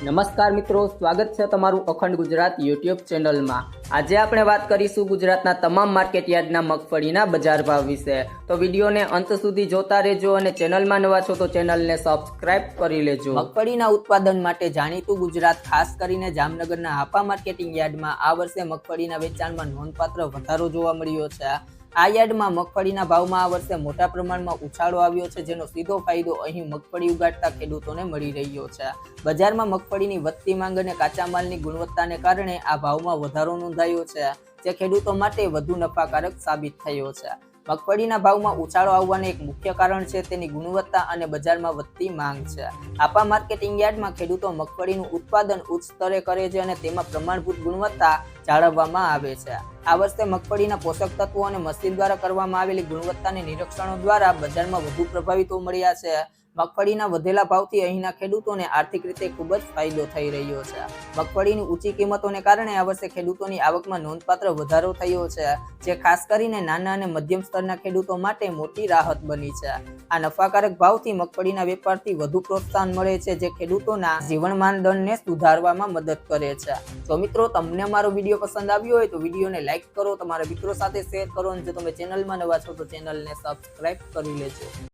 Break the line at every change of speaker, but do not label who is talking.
નમસ્કાર મિત્રો, સ્વાગત છે તમારું અખંડ ગુજરાત યુટ્યુબ ચેનલમાં. આજે આપણે વાત કરીશું ગુજરાતના તમામ માર્કેટ યાર્ડના મગફળીના બજાર ભાવ વિશે. તો વિડીયોને અંત સુધી જોતા રહેજો અને ચેનલમાં નવા છો તો ચેનલને સબસ્ક્રાઇબ કરી લેજો. મગફળીના ઉત્પાદન માટે જાણીતું ગુજરાત, ખાસ કરીને જામનગરના હાપા માર્કેટિંગ યાર્ડમાં આ વર્ષે મગફળીના વેચાણમાં નોંધપાત્ર વધારો જોવા મળ્યો છે. આ યાર્ડમાં મગફળીના ભાવમાં આ વર્ષે મોટા પ્રમાણમાં ઉછાળો આવ્યો છે, જેનો સીધો ફાયદો અહીં મગફળી ઉગાડતા ખેડૂતોને મળી રહ્યો છે. બજારમાં મગફળીની વધતી માંગ અને કાચા માલની ગુણવત્તાને કારણે આ ભાવમાં વધારો નોંધાયો છે, જે ખેડૂતો માટે વધુ નફાકારક સાબિત થયો છે. મગફળીના ભાવમાં ઉછાળો આવવાનું એક મુખ્ય કારણ છે તેની ગુણવત્તા અને બજારમાં વધતી માંગ છે. આપા માર્કેટિંગ યાર્ડમાં ખેડૂતો મગફળીનું ઉત્પાદન ઉચ્ચ સ્તરે કરે છે અને તેમાં પ્રમાણભૂત ગુણવત્તા જાળવવામાં આવે છે. આ વર્ષે મગફળીના પોષક તત્વો અને મશીન દ્વારા કરવામાં આવેલી ગુણવત્તાની નિરીક્ષણો દ્વારા બજારમાં વધુ પ્રભાવિતો મળ્યા છે. મગફળીના વધેલા ભાવથી અહીંના ખેડૂતોને આર્થિક રીતે ખૂબ જ ફાયદો થઈ રહ્યો છે. મગફળીની ઊંચી કિંમતોને કારણે આ વર્ષે ખેડૂતોની આવકમાં નોંધપાત્ર વધારો થયો છે, જે ખાસ કરીને નાના અને મધ્યમ સ્તરના ખેડૂતો માટે મોટી રાહત બની છે. આ નફાકારક ભાવથી મગફળીના વેપારથી વધુ પ્રોત્સાહન મળે છે, જે ખેડૂતોના જીવન માનદંડને સુધારવામાં મદદ કરે છે. તો મિત્રો, તમને મારો વીડિયો પસંદ આવ્યો હોય તો વિડીયોને લાઇક કરો, તમારા મિત્રો સાથે શેર કરો, અને જો તમે ચેનલમાં નવા છો તો ચેનલને સબસ્ક્રાઇબ કરી લેજો.